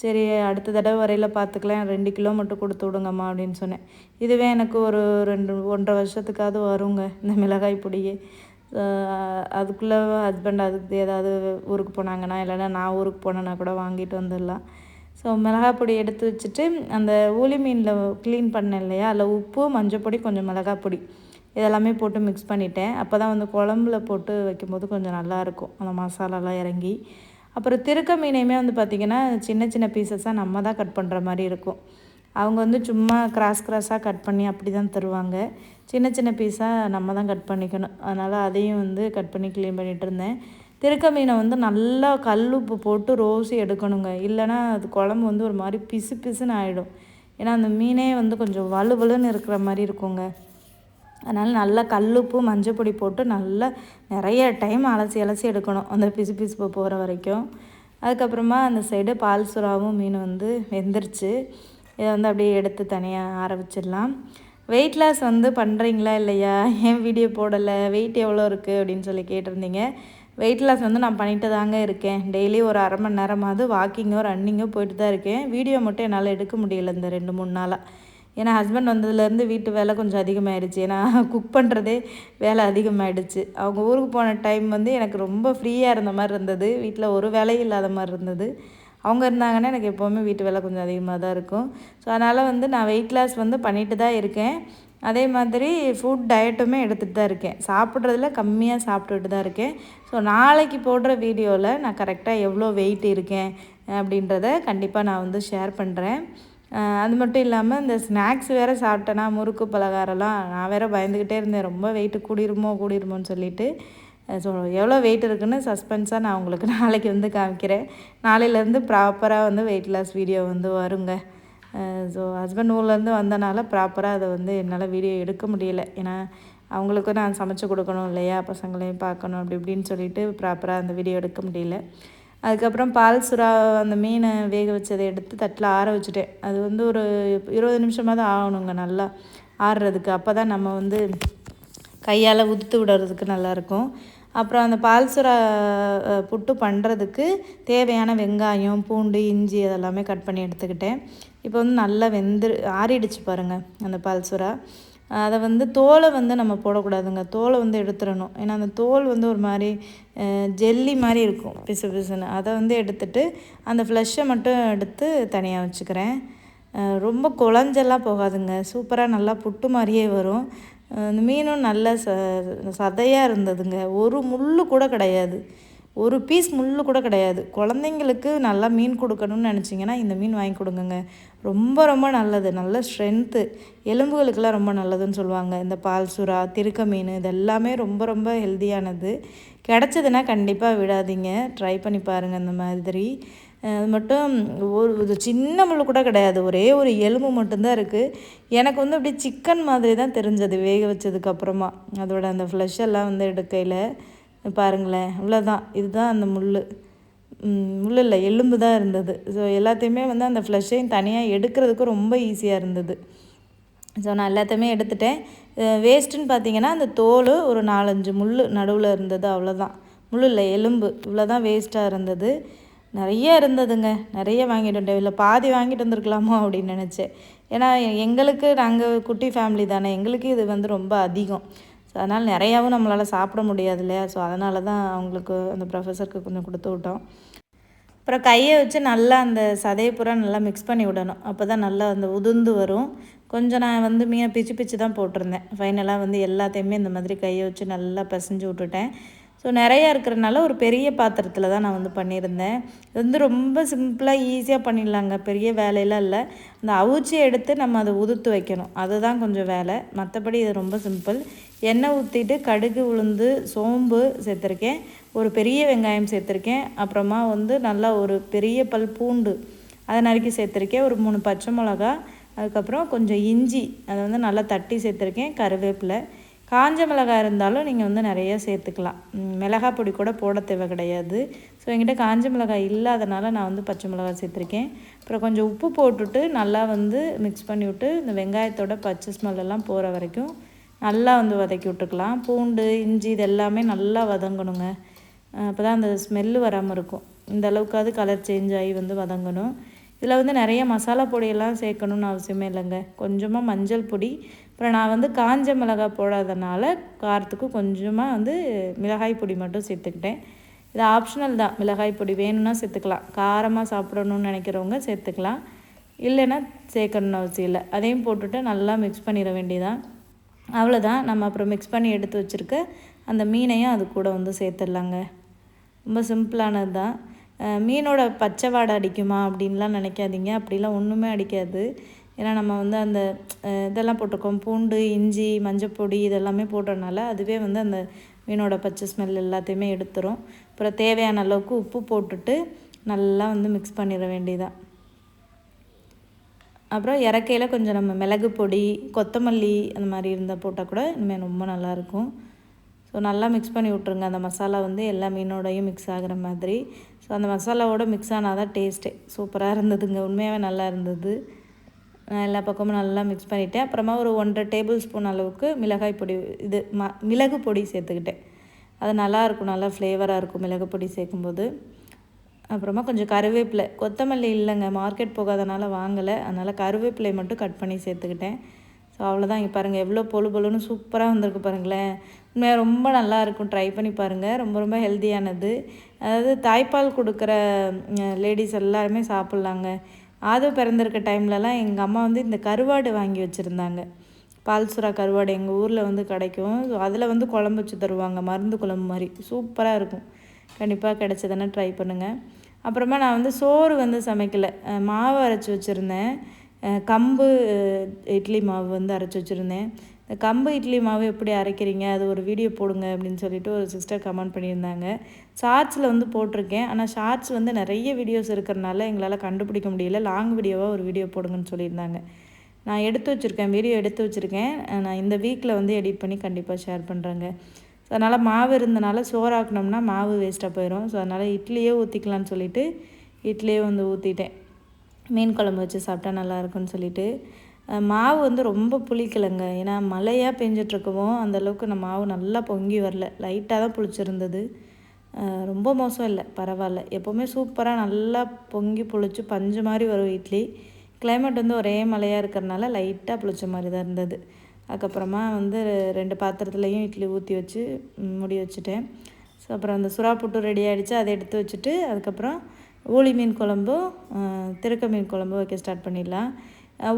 சரி அடுத்த தடவை வரையில் பார்த்துக்கலாம் ரெண்டு கிலோ மட்டும் கொடுத்து விடுங்கம்மா அப்படின்னு சொன்னேன். இதுவே எனக்கு ஒரு ரெண்டு ஒன்றரை வருஷத்துக்காவது வருங்க இந்த மிளகாய் பொடியே. அதுக்குள்ளே ஹஸ்பண்ட் அதுக்கு ஏதாவது ஊருக்கு போனாங்கன்னா இல்லைன்னா நான் ஊருக்கு போனேன்னா கூட வாங்கிட்டு வந்துடலாம். ஸோ மிளகாய் பொடி எடுத்து வச்சுட்டு அந்த ஊளி மீனில் க்ளீன் பண்ணேன் இல்லையா? அதில் உப்பு மஞ்சள் பொடி கொஞ்சம் மிளகாய் பொடி. இதெல்லாமே போட்டு மிக்ஸ் பண்ணிட்டேன். அப்போ தான் வந்து குழம்புல போட்டு வைக்கும்போது கொஞ்சம் நல்லாயிருக்கும் அந்த மசாலாலாம் இறங்கி. அப்புறம் திருக்க மீனையுமே வந்து பார்த்திங்கன்னா சின்ன சின்ன பீசஸாக நம்ம தான் கட் பண்ணுற மாதிரி இருக்கும். அவங்க வந்து சும்மா கிராஸ் கிராஸாக கட் பண்ணி அப்படி தான் தருவாங்க. சின்ன சின்ன பீஸாக நம்ம தான் கட் பண்ணிக்கணும். அதனால் அதையும் வந்து கட் பண்ணி க்ளீன் பண்ணிகிட்டு இருந்தேன். திருக்க மீனை வந்து நல்லா கல் உப்பு போட்டு ரோசி எடுக்கணுங்க. இல்லைன்னா அது குழம்பு வந்து ஒரு மாதிரி பிசு பிசுன்னு ஆகிடும் ஏன்னா அந்த மீனே வந்து கொஞ்சம் வலுவலுன்னு இருக்கிற மாதிரி இருக்குங்க. அதனால் நல்லா கல்லுப்பு மஞ்சள் பொடி போட்டு நல்லா நிறைய டைம் அலசி அலசி எடுக்கணும். அந்த பிசு பிசுப்பு போகிற வரைக்கும். அதுக்கப்புறமா அந்த சைடு பால் சுறாவும் மீன் வந்து வெந்துருச்சு. இதை வந்து அப்படியே எடுத்து தனியாக ஆற வச்சிடலாம் வெயிட் லாஸ் வந்து பண்ணுறீங்களா இல்லையா? ஏன் வீடியோ போடலை? வெயிட் எவ்வளோ இருக்குது அப்படின்னு சொல்லி கேட்டிருந்தீங்க. வெயிட் லாஸ் வந்து நான் பண்ணிட்டு தாங்க இருக்கேன். டெய்லி ஒரு அரை மணி நேரமாவது வாக்கிங்கோ ரன்னிங்கோ போயிட்டு தான் இருக்கேன். வீடியோ மட்டும் என்னால் எடுக்க முடியல இந்த ரெண்டு மூணு நாளாக ஏன்னா ஹஸ்பண்ட் வந்ததுலேருந்து வீட்டு வேலை கொஞ்சம் அதிகமாகிடுச்சு ஏன்னா குக் பண்ணுறதே வேலை அதிகமாகிடுச்சு அவங்க ஊருக்கு போன டைம் வந்து எனக்கு ரொம்ப ஃப்ரீயாக இருந்த மாதிரி இருந்தது. வீட்டில் ஒரு வேலையும் இல்லாத மாதிரி இருந்தது. அவங்க இருந்தாங்கன்னா எனக்கு எப்போவுமே வீட்டு வேலை கொஞ்சம் அதிகமாக தான் இருக்கும். ஸோ அதனால் வந்து நான் வெயிட் லாஸ் வந்து பண்ணிட்டு தான் இருக்கேன். அதே மாதிரி ஃபுட் டயட்டுமே எடுத்துகிட்டு தான் இருக்கேன். சாப்பிட்றதுல கம்மியாக சாப்பிட்டுட்டு தான் இருக்கேன். ஸோ நாளைக்கு போடுற வீடியோவில் நான் கரெக்டாக எவ்வளோ வெயிட் இருக்கேன் அப்படின்றத கண்டிப்பாக நான் வந்து ஷேர் பண்ணுறேன் அது மட்டும் இல்லாமல் இந்த ஸ்நாக்ஸ் வேறு சாப்பிட்டேன்னா முறுக்கு பலகாரம்லாம் நான் வேறு பயந்துக்கிட்டே இருந்தேன். ரொம்ப வெயிட்டு கூடிருமோ கூடிருமோன்னு சொல்லிட்டு. ஸோ எவ்வளோ வெயிட் இருக்குன்னு சஸ்பென்ஸாக நான் உங்களுக்கு நாளைக்கு வந்து காமிக்கிறேன். நாளையிலேருந்து ப்ராப்பராக வந்து வெயிட் லாஸ் வீடியோ வந்து வருங்க. ஸோ ஹஸ்பண்ட் ஊர்லேருந்து வந்தனால ப்ராப்பராக அதை வந்து என்னால் வீடியோ எடுக்க முடியல. ஏன்னா அவங்களுக்கும் நான் சமைச்சு கொடுக்கணும் இல்லையா? பசங்களையும் பார்க்கணும் அப்படி இப்படின்னு சொல்லிட்டு ப்ராப்பராக அந்த வீடியோ எடுக்க முடியல. அதுக்கப்புறம் பால் சுறா அந்த மீனை வேக வச்சதை எடுத்து தட்டில் ஆற வச்சுட்டேன். அது வந்து ஒரு இருபது நிமிஷமாக தான் ஆகணுங்க நல்லா ஆறுறதுக்கு. அப்போ தான் நம்ம வந்து கையால் உதுத்து விடுறதுக்கு நல்லாயிருக்கும் அப்புறம் அந்த பால் சுறா புட்டு பண்ணுறதுக்கு தேவையான வெங்காயம் பூண்டு இஞ்சி அதெல்லாமே கட் பண்ணி எடுத்துக்கிட்டேன். இப்போ வந்து நல்லா வெந்து ஆறிடுச்சு பாருங்கள் அந்த பல்சுறா அதை வந்து தோலை வந்து நம்ம போடக்கூடாதுங்க. தோலை வந்து எடுத்துடணும். ஏன்னா அந்த தோல் வந்து ஒரு மாதிரி ஜெல்லி மாதிரி இருக்கும் பிசு பிசுன்னு. அதை வந்து எடுத்துட்டு அந்த ஃப்ளஷ்ஷை மட்டும் எடுத்து தனியாக வச்சுக்கிறேன். ரொம்ப குழஞ்செல்லாம் போகாதுங்க. சூப்பராக நல்லா புட்டு மாதிரியே வரும். இந்த மீனும் நல்ல ச சதையாக இருந்ததுங்க. ஒரு முள் கூட கிடையாது. ஒரு பீஸ் முள் கூட கிடையாது. குழந்தைங்களுக்கு நல்லா மீன் கொடுக்கணும்னு நினச்சிங்கன்னா இந்த மீன் வாங்கி கொடுங்கங்க. ரொம்ப ரொம்ப நல்லது. நல்ல ஸ்ட்ரென்த்து எலும்புகளுக்கெல்லாம் ரொம்ப நல்லதுன்னு சொல்லுவாங்க. இந்த பால் சுறா திருக்க மீன் இது எல்லாமே ரொம்ப ரொம்ப ஹெல்த்தியானது கிடச்சதுன்னா கண்டிப்பாக விடாதீங்க. ட்ரை பண்ணி பாருங்கள் இந்த மாதிரி. அது மட்டும் ஒரு சின்ன முள் கூட கிடையாது. ஒரே ஒரு எலும்பு மட்டும்தான் இருக்குது எனக்கு வந்து அப்படியே சிக்கன் மாதிரி தான் தெரிஞ்சது வேக வச்சதுக்கப்புறமா அதோட அந்த ஃப்ளஷ் எல்லாம் வந்து எடுக்கையில். பாருங்களேன். இவ்வளோதான் இதுதான் அந்த முள் முள் இல்லை எலும்பு தான் இருந்தது. ஸோ எல்லாத்தையுமே வந்து அந்த ஃப்ளஷையும் தனியாக எடுக்கிறதுக்கு ரொம்ப ஈஸியாக இருந்தது. ஸோ நான் எல்லாத்தையுமே எடுத்துட்டேன். வேஸ்ட்டுன்னு பார்த்தீங்கன்னா அந்த தோல் ஒரு நாலஞ்சு முள் நடுவில் இருந்தது அவ்வளோதான் முள் இல்லை எலும்பு இவ்வளோ தான் வேஸ்ட்டாக இருந்தது. நிறைய இருந்ததுங்க. நிறைய வாங்கிட்டு வந்தேன். இல்லை பாதி வாங்கிட்டு வந்திருக்கலாமோ அப்படின்னு நினச்சேன். ஏன்னா எங்களுக்கு நாங்கள் குட்டி ஃபேமிலி தானே. எங்களுக்கு இது வந்து ரொம்ப அதிகம். ஸோ அதனால் நிறையாவும் நம்மளால் சாப்பிட முடியாது இல்லையா? ஸோ அதனால தான் அவங்களுக்கு அந்த ப்ரொஃபஸருக்கு கொஞ்சம் கொடுத்து விட்டோம். அப்புறம் கையை வச்சு நல்லா அந்த சதையை பூரா நல்லா மிக்ஸ் பண்ணி விடணும். அப்போ தான் நல்லா அந்த உதிர்ந்து வரும். கொஞ்சம் நான் வந்து மீனை பிச்சு பிச்சு தான் போட்டிருந்தேன். ஃபைனலாக வந்து எல்லாத்தையுமே இந்த மாதிரி கையை வச்சு நல்லா பிசைஞ்சு விட்டுட்டேன். ஸோ நிறையா இருக்கிறனால ஒரு பெரிய பாத்திரத்தில் தான் நான் வந்து பண்ணியிருந்தேன். இது வந்து ரொம்ப சிம்பிளாக ஈஸியாக பண்ணிடலாங்க. பெரிய வேலையெல்லாம் இல்லை. அந்த அவிச்சி எடுத்து நம்ம அதை உதுத்து வைக்கணும். அதுதான் கொஞ்சம் வேலை. மற்றபடி இது ரொம்ப சிம்பிள். எண்ணெய் ஊற்றிட்டு கடுகு உளுந்து சோம்பு சேர்த்துருக்கேன். ஒரு பெரிய வெங்காயம் சேர்த்துருக்கேன். அப்புறமா வந்து நல்லா ஒரு பெரிய பல் பூண்டு அதை நறுக்கி சேர்த்துருக்கேன். ஒரு மூணு பச்சை மிளகா அதுக்கப்புறம் கொஞ்சம் இஞ்சி. அதை வந்து நல்லா தட்டி சேர்த்துருக்கேன். கருவேப்பிலை. காஞ்ச மிளகாய் இருந்தாலும் நீங்கள் வந்து நிறைய சேர்த்துக்கலாம். மிளகா பொடி கூட போட தேவை கிடையாது. ஸோ என்கிட்ட காஞ்ச மிளகாய் இல்லாதனால நான் வந்து பச்சை மிளகாய் சேர்த்துருக்கேன். அப்புறம் கொஞ்சம் உப்பு போட்டுட்டு நல்லா வந்து மிக்ஸ் பண்ணி விட்டு இந்த வெங்காயத்தோட பச்சை ஸ்மெல்லாம் போகிற வரைக்கும் நல்லா வந்து வதக்கி விட்டுக்கலாம். பூண்டு இஞ்சி இது எல்லாமே நல்லா வதங்கணுங்க. அப்போ தான் அந்த ஸ்மெல்லு வராமல் இருக்கும். இந்த அளவுக்காவது கலர் சேஞ்ச் ஆகி வந்து வதங்கணும். இதில் வந்து நிறைய மசாலா பொடியெல்லாம் சேர்க்கணுன்னு அவசியமே இல்லைங்க. கொஞ்சமாக மஞ்சள் பொடி அப்புறம் நான் வந்து காஞ்ச மிளகாய் போடாதனால காரத்துக்கு கொஞ்சமாக வந்து மிளகாய் பொடி மட்டும் சேர்த்துக்கிட்டேன். இது ஆப்ஷனல் தான். மிளகாய் பொடி வேணும்னா சேர்த்துக்கலாம். காரமாக சாப்பிடணும்னு நினைக்கிறவங்க சேர்த்துக்கலாம். இல்லைன்னா சேர்க்கணுன்னு அவசியம் இல்லை. அதையும் போட்டுட்டு நல்லா மிக்ஸ் பண்ணிட வேண்டியதான் அவ்வளோதான் நம்ம அப்புறம் மிக்ஸ் பண்ணி எடுத்து வச்சுருக்க அந்த மீனையும் அது கூட வந்து சேர்த்துடலாங்க. ரொம்ப சிம்பிளானது தான். மீனோட பச்சை வாடை அடிக்குமா அப்படின்லாம் நினைக்காதீங்க. அப்படிலாம் ஒன்றுமே அடிக்காது. ஏன்னா நம்ம வந்து அந்த இதெல்லாம் போட்டிருக்கோம். பூண்டு இஞ்சி மஞ்சப்பொடி இதெல்லாமே போட்டனால அதுவே வந்து அந்த மீனோட பச்சை ஸ்மெல் எல்லாத்தையுமே எடுத்துரும். அப்புறம் தேவையான அளவுக்கு உப்பு போட்டுட்டு நல்லா வந்து மிக்ஸ் பண்ணிட வேண்டியதான் அப்புறம் இறக்கையில் கொஞ்சம் நம்ம மிளகு பொடி கொத்தமல்லி அந்த மாதிரி இருந்தால் போட்டால் கூட இனிமேல் ரொம்ப நல்லாயிருக்கும் ஸோ நல்லா மிக்ஸ் பண்ணி விட்ருங்க அந்த மசாலா வந்து எல்லா மீனோடையும் மிக்ஸ் ஆகிற மாதிரி. ஸோ அந்த மசாலாவோட மிக்ஸ் ஆனால் தான் டேஸ்ட்டே சூப்பராக இருந்ததுங்க. உண்மையாகவே நல்லா இருந்தது. எல்லா பக்கமும் நல்லா மிக்ஸ் பண்ணிவிட்டேன் அப்புறமா ஒரு ஒன்றரை டேபிள் ஸ்பூன் அளவுக்கு மிளகாய் பொடி இது ம மிளகு பொடி சேர்த்துக்கிட்டேன். அது நல்லாயிருக்கும் நல்லா ஃப்ளேவராக இருக்கும் மிளகு பொடி சேர்க்கும்போது. அப்புறமா கொஞ்சம் கருவேப்பிலை கொத்தமல்லி இல்லைங்க மார்க்கெட் போகாதனால வாங்கலை. அதனால் கருவேப்பிலை மட்டும் கட் பண்ணி சேர்த்துக்கிட்டேன். ஸோ அவ்வளோதான் இங்கே பாருங்கள் எவ்வளோ பொழு பொழுன்னு சூப்பராக வந்திருக்கு பாருங்களேன். உண்மையாக ரொம்ப நல்லா இருக்கும். ட்ரை பண்ணி பாருங்கள் ரொம்ப ரொம்ப ஹெல்த்தியானது அதாவது தாய்ப்பால் கொடுக்குற லேடிஸ் எல்லாருமே சாப்பிட்லாங்க. ஆதோ பிறந்திருக்க டைம்லலாம் எங்கள் அம்மா வந்து இந்த கருவாடு வாங்கி வச்சுருந்தாங்க. பால் சுறா கருவாடு எங்கள் ஊரில் வந்து கிடைக்கும். அதில் வந்து குழம்பு வச்சு தருவாங்க மருந்து குழம்பு மாதிரி. சூப்பராக இருக்கும். கண்டிப்பாக கிடச்சதுன்னா ட்ரை பண்ணுங்கள் அப்புறமா நான் வந்து சோறு வந்து சமைக்கலை. மாவு அரைச்சி வச்சுருந்தேன். கம்பு இட்லி மாவு வந்து அரைச்சி வச்சுருந்தேன். இந்த கம்பு இட்லி மாவு எப்படி அரைக்கிறீங்க? அது ஒரு வீடியோ போடுங்க அப்படின்னு சொல்லிட்டு ஒரு சிஸ்டர் கமெண்ட் பண்ணியிருந்தாங்க. ஷார்ட்ஸில் வந்து போட்டிருக்கேன். ஆனால் ஷார்ட்ஸ் வந்து நிறைய வீடியோஸ் இருக்கிறனால எங்களால் கண்டுபிடிக்க முடியல. லாங் வீடியோவாக ஒரு வீடியோ போடுங்கன்னு சொல்லியிருந்தாங்க. நான் எடுத்து வச்சுருக்கேன். வீடியோ எடுத்து வச்சுருக்கேன். நான் இந்த வீக்கில் வந்து எடிட் பண்ணி கண்டிப்பாக ஷேர் பண்ணுறேங்க ஸோ அதனால் மாவு இருந்தனால சோறாக்கணும்னா மாவு வேஸ்ட்டாக போயிடும் ஸோ அதனால் இட்லியே ஊற்றிக்கலான்னு சொல்லிவிட்டு இட்லியே வந்து ஊற்றிட்டேன் மீன் குழம்பு வச்சு சாப்பிட்டா நல்லாயிருக்குன்னு சொல்லிட்டு. மாவு வந்து ரொம்ப புளிக்கலைங்க. ஏன்னா மழையாக பெஞ்சிட்ருக்கவும் அந்தளவுக்கு நம்ம மாவு நல்லா பொங்கி வரல. லைட்டாக தான் புளிச்சிருந்தது. ரொம்ப மோசம் இல்லை பரவாயில்ல. எப்போவுமே சூப்பராக நல்லா பொங்கி புளிச்சு பஞ்சு மாதிரி வரும் இட்லி. கிளைமேட் வந்து ஒரே மழையாக இருக்கிறனால லைட்டாக புளிச்ச மாதிரி தான் இருந்தது. அதுக்கப்புறமா வந்து ரெண்டு பாத்திரத்துலேயும் இட்லி ஊற்றி வச்சு முடி வச்சுட்டேன். ஸோ அப்புறம் அந்த சுறா புட்டு ரெடி ஆகிடுச்சு அதை எடுத்து வச்சுட்டு அதுக்கப்புறம் ஊளி மீன் குழம்பும் திருக்க மீன் குழம்பும் வைக்க ஸ்டார்ட் பண்ணிடலாம்.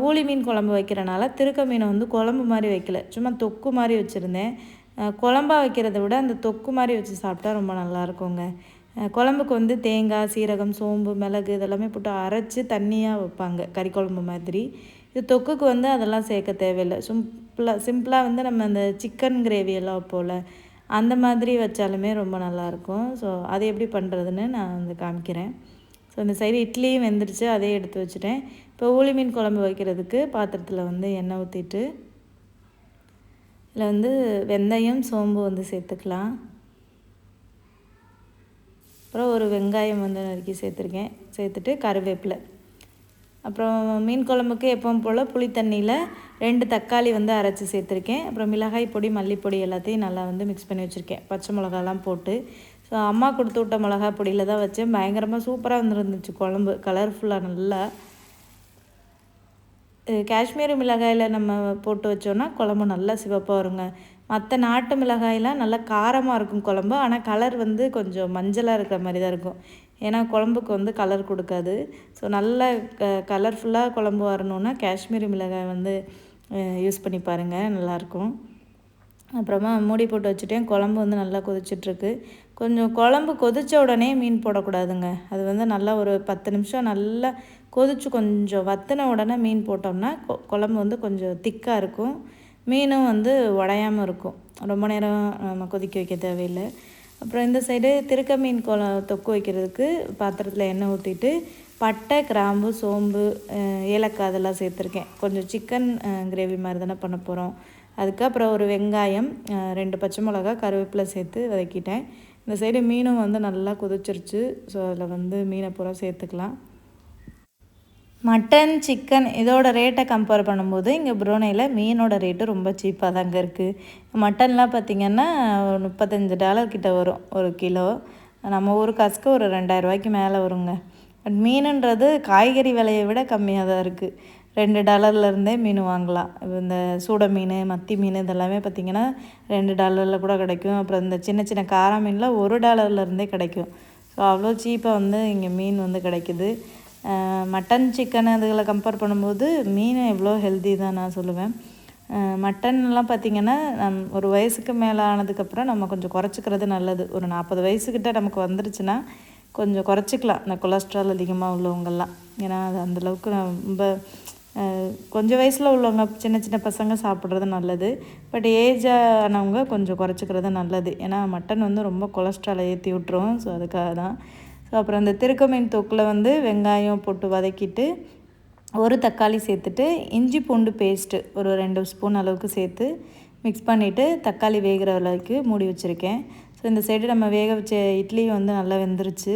ஊளி மீன் குழம்பு வைக்கிறனால திருக்க மீனை வந்து குழம்பு மாதிரி வைக்கல. சும்மா தொக்கு மாதிரி வச்சுருந்தேன். குழம்பா வைக்கிறத விட அந்த தொக்கு மாதிரி வச்சு சாப்பிட்டா ரொம்ப நல்லாயிருக்குங்க. குழம்புக்கு வந்து தேங்காய் சீரகம் சோம்பு மிளகு இதெல்லாமே போட்டு அரைச்சி தண்ணியாக வைப்பாங்க கறி குழம்பு மாதிரி. இது தொக்குக்கு வந்து அதெல்லாம் சேர்க்க தேவையில்லை. சிம்பிளாக சிம்பிளாக வந்து நம்ம அந்த சிக்கன் கிரேவி எல்லாம் வைப்போல அந்த மாதிரி வச்சாலுமே ரொம்ப நல்லாயிருக்கும். ஸோ அதை எப்படி பண்ணுறதுன்னு நான் வந்து காமிக்கிறேன். ஸோ இந்த சைடு இட்லியும் வெந்துருச்சு அதே எடுத்து வச்சுட்டேன். இப்போ ஊளி மீன் குழம்பு வைக்கிறதுக்கு பாத்திரத்தில் வந்து எண்ணெய் ஊற்றிட்டு இதில் வந்து வெந்தயம் சோம்பு வந்து சேர்த்துக்கலாம். அப்புறம் ஒரு வெங்காயம் வந்து நறுக்கி சேர்த்துருக்கேன். சேர்த்துட்டு கருவேப்பிலை. அப்புறம் மீன் குழம்புக்கு எப்பவும் போல் புளி தண்ணியில் ரெண்டு தக்காளி வந்து அரைச்சி சேர்த்துருக்கேன். அப்புறம் மிளகாய் பொடி மல்லிப்பொடி எல்லாத்தையும் நல்லா வந்து மிக்ஸ் பண்ணி வச்சுருக்கேன். பச்சை மிளகாலாம் போட்டு. ஸோ அம்மா கொடுத்து விட்ட மிளகா பொடியில் தான் வச்சேன். பயங்கரமாக சூப்பராக வந்துருந்துச்சு குழம்பு. கலர்ஃபுல்லாக நல்லா. காஷ்மீரி மிளகாயில் நம்ம போட்டு வச்சோன்னா குழம்பு நல்லா சிவப்பாக வருங்க. மற்ற நாட்டு மிளகாயெலாம் நல்லா காரமாக இருக்கும் குழம்பு. ஆனால் கலர் வந்து கொஞ்சம் மஞ்சளாக இருக்கிற மாதிரி தான் இருக்கும். ஏன்னா குழம்புக்கு வந்து கலர் கொடுக்காது. ஸோ நல்ல க கலர்ஃபுல்லாக குழம்பு வரணுன்னா காஷ்மீரி மிளகாய் வந்து யூஸ் பண்ணி பாருங்கள் நல்லாயிருக்கும் அப்புறமா மூடி போட்டு வச்சுட்டேன். குழம்பு வந்து நல்லா கொதிச்சிட்ருக்கு கொஞ்சம் குழம்பு கொதித்த உடனே மீன் போடக்கூடாதுங்க. அது வந்து நல்லா ஒரு பத்து நிமிஷம் நல்லா கொதித்து கொஞ்சம் வத்தின உடனே மீன் போட்டோம்னா குழம்பு வந்து கொஞ்சம் திக்காக இருக்கும். மீனும் வந்து உடையாமல் இருக்கும். ரொம்ப நேரம் நம்ம கொதிக்க வைக்க தேவையில்லை. அப்புறம் இந்த சைடு திருக்க மீன் குழ தொக்கு வைக்கிறதுக்கு பாத்திரத்தில் எண்ணெய் ஊற்றிட்டு பட்டை கிராம்பு சோம்பு ஏலக்காய் அதெல்லாம் சேர்த்துருக்கேன். கொஞ்சம் சிக்கன் கிரேவி மாதிரி தானே பண்ண போகிறோம் அதுக்கப்புறம் ஒரு வெங்காயம் ரெண்டு பச்சை மிளகா கருவேப்பிலை சேர்த்து வதக்கிட்டேன். இந்த சைடு மீனும் வந்து நல்லா கொதிச்சிருச்சு. ஸோ அதில் வந்து மீனை பூரா சேர்த்துக்கலாம். மட்டன் சிக்கன் இதோட ரேட்டை கம்பேர் பண்ணும்போது இங்கே புரோனையில் மீனோட ரேட்டு ரொம்ப சீப்பாக தாங்க இருக்குது மட்டன்லாம் பார்த்திங்கன்னா முப்பத்தஞ்சு டாலர் கிட்ட வரும் ஒரு கிலோ. நம்ம ஊர் காசுக்கு ஒரு ரெண்டாயிரரூவாய்க்கு மேலே வருங்க. பட் மீனுன்றது காய்கறி விலையை விட கம்மியாக தான் இருக்குது ரெண்டு டாலர்லேருந்தே மீன் வாங்கலாம். இந்த சூட மீன் மத்தி மீன் இதெல்லாமே பார்த்திங்கன்னா ரெண்டு டாலரில் கூட கிடைக்கும். அப்புறம் இந்த சின்ன சின்ன காரா மீன்லாம் ஒரு டாலர்லேருந்தே கிடைக்கும். ஸோ அவ்வளோ சீப்பாக வந்து இங்கே மீன் வந்து கிடைக்குது. மட்டன் சிக்கன் அதுகளை கம்பேர் பண்ணும்போது மீன் எவ்வளோ ஹெல்த்தி தான் நான் சொல்லுவேன். மட்டன்லாம் பார்த்திங்கன்னா நம் ஒரு வயசுக்கு மேலே ஆனதுக்கப்புறம் நம்ம கொஞ்சம் குறைச்சிக்கிறது நல்லது. ஒரு நாற்பது வயசுக்கிட்ட நமக்கு வந்துருச்சுன்னா கொஞ்சம் குறைச்சிக்கலாம். இந்த கொலஸ்ட்ரால் அதிகமாக உள்ளவங்கள்லாம் ஏன்னா அது அந்தளவுக்கு ரொம்ப கொஞ்சம் வயசில் உள்ளவங்க சின்ன சின்ன பசங்க சாப்பிட்றது நல்லது. பட் ஏஜ் ஆனவங்க கொஞ்சம் குறைச்சிக்கிறது நல்லது. ஏன்னா மட்டன் வந்து ரொம்ப கொலஸ்ட்ராலை ஏற்றி விட்டுரும். ஸோ அதுக்காக தான். ஸோ அப்புறம் இந்த திருக்கமீன் தொக்கில் வந்து வெங்காயம் போட்டு வதக்கிட்டு ஒரு தக்காளி சேர்த்துட்டு இஞ்சி பூண்டு பேஸ்ட்டு ஒரு ரெண்டு ஸ்பூன் அளவுக்கு சேர்த்து மிக்ஸ் பண்ணிவிட்டு தக்காளி வேகிற அளவுக்கு மூடி வச்சுருக்கேன். ஸோ இந்த சைடு நம்ம வேக வச்ச இட்லி வந்து நல்லா வெந்துருச்சு.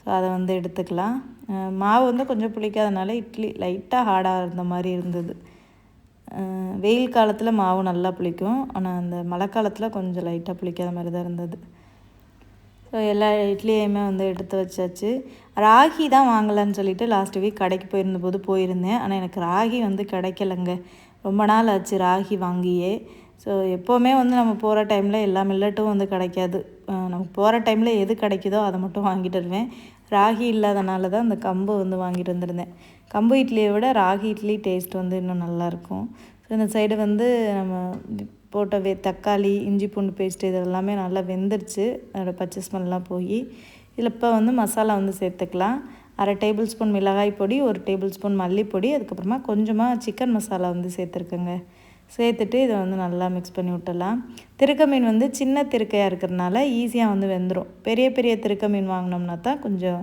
ஸோ அதை வந்து எடுத்துக்கலாம். மாவு வந்து கொஞ்சம் புளிக்காதனால இட்லி லைட்டாக ஹார்டாக இருந்த மாதிரி இருந்தது. வெயில் காலத்தில் மாவு நல்லா புளிக்கும். ஆனால் அந்த மழை காலத்தில் கொஞ்சம் லைட்டாக புளிக்காத மாதிரி தான் இருந்தது. ஸோ எல்லா இட்லியுமே வந்து எடுத்து வச்சாச்சு. ராகி தான் வாங்கலான்னு சொல்லிட்டு லாஸ்ட் வீக் கடைக்கு போயிருந்தபோது போயிருந்தேன். ஆனால் எனக்கு ராகி வந்து கிடைக்கலங்க. ரொம்ப நாள் ஆச்சு ராகி வாங்கியே. ஸோ எப்போவுமே வந்து நம்ம போகிற டைமில் எல்லா மில்லட்டும் வந்து கிடைக்காது. நமக்கு போகிற டைமில் எது கிடைக்குதோ அதை மட்டும் வாங்கிட்டு வருவேன். ராகி இல்லாதனால தான் அந்த கம்பு வந்து வாங்கிட்டு வந்திருந்தேன். கம்பு இட்லியை விட ராகி இட்லி டேஸ்ட் வந்து இன்னும் நல்லாயிருக்கும். ஸோ இந்த சைடு வந்து நம்ம போட்ட வே தக்காளி இஞ்சி பூண்டு பேஸ்ட்டு இது எல்லாமே நல்லா வெந்துருச்சு. அதோட பச்சை ஸ்மெல்லாம் போய். இதில் இப்போ வந்து மசாலா வந்து சேர்த்துக்கலாம். அரை டேபிள் ஸ்பூன் மிளகாய் பொடி ஒரு டேபிள் ஸ்பூன் மல்லிப்பொடி அதுக்கப்புறமா கொஞ்சமாக சிக்கன் மசாலா வந்து சேர்த்துருக்குங்க. சேர்த்துட்டு இதை வந்து நல்லா மிக்ஸ் பண்ணி விட்டுடலாம். திருக்க மீன் வந்து சின்ன திருக்கையாக இருக்கிறதுனால ஈஸியாக வந்து வெந்துடும் பெரிய பெரிய திருக்க மீன் வாங்கினோம்னா தான் கொஞ்சம்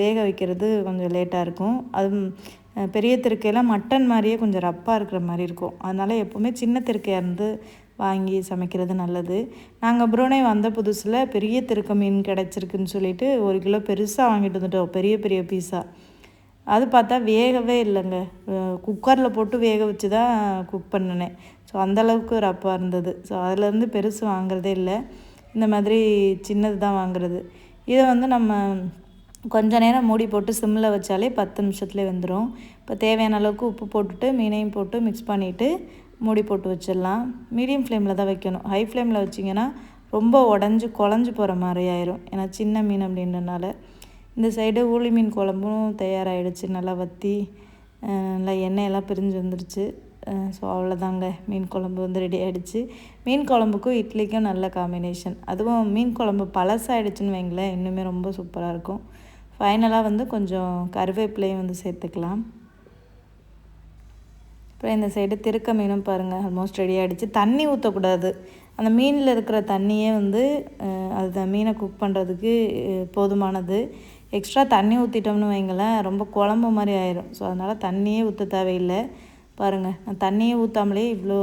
வேக வைக்கிறது கொஞ்சம் லேட்டாக இருக்கும். அது பெரிய திருக்கையெல்லாம் மட்டன் மாதிரியே கொஞ்சம் ரப்பாக இருக்கிற மாதிரி இருக்கும். அதனால் எப்போவுமே சின்ன திருக்கையாக இருந்து வாங்கி சமைக்கிறது நல்லது. நாங்கள் புரோனே வந்த புதுசில் பெரிய திருக்க மீன் கிடச்சிருக்குன்னு சொல்லிட்டு ஒரு கிலோ பெருசாக வாங்கிட்டு வந்துட்டோம். பெரிய பெரிய பீஸாக அது பார்த்தா வேகவே இல்லைங்க. குக்கரில் போட்டு வேக வச்சு தான் குக் பண்ணினேன் ஸோ அந்தளவுக்கு ரப்பாக இருந்தது. ஸோ அதுலேருந்து பெருசு வாங்குறதே இல்லை. இந்த மாதிரி சின்னது தான் வாங்குறது. இதை வந்து நம்ம கொஞ்ச நேரம் மூடி போட்டு சிம்மில் வச்சாலே பத்து நிமிஷத்துலேயே வெந்துடும் இப்போ தேவையான அளவுக்கு உப்பு போட்டுட்டு மீனையும் போட்டு மிக்ஸ் பண்ணிவிட்டு மூடி போட்டு வச்சிடலாம். மீடியம் ஃப்ளேமில் தான் வைக்கணும். ஹை ஃப்ளேமில் வச்சிங்கன்னா ரொம்ப உடஞ்சி குழஞ்சி போகிற மாதிரி ஆயிரும். ஏன்னா சின்ன மீன் அப்படின்றனால. இந்த சைடு ஊளி மீன் குழம்பும் தயாராகிடுச்சு நல்லா வற்றி நல்லா எண்ணெயெல்லாம் பிரிஞ்சு வந்துடுச்சு ஸோ அவ்வளோதாங்க. மீன் குழம்பு வந்து ரெடி ஆகிடுச்சு மீன் குழம்புக்கும் இட்லிக்கும் நல்ல காம்பினேஷன் அதுவும் மீன் குழம்பு பழசாயிடுச்சுன்னு வைங்களேன் இன்னுமே ரொம்ப சூப்பராக இருக்கும். ஃபைனலாக வந்து கொஞ்சம் கருவேப்பிலையும் வந்து சேர்த்துக்கலாம். அப்புறம் இந்த சைடு திருக்க மீனும் பாருங்கள் ஆல்மோஸ்ட் ரெடி ஆகிடுச்சு தண்ணி ஊற்றக்கூடாது அந்த மீனில் இருக்கிற தண்ணியே வந்து அது மீனை குக் பண்ணுறதுக்கு போதுமானது. எக்ஸ்ட்ரா தண்ணி ஊற்றிட்டோம்னு வைங்களேன் ரொம்ப குழம்பு மாதிரி ஆயிரும். ஸோ அதனால் தண்ணியே ஊற்ற தேவையில்லை. பாருங்கள் தண்ணியே ஊற்றாமலே இவ்வளோ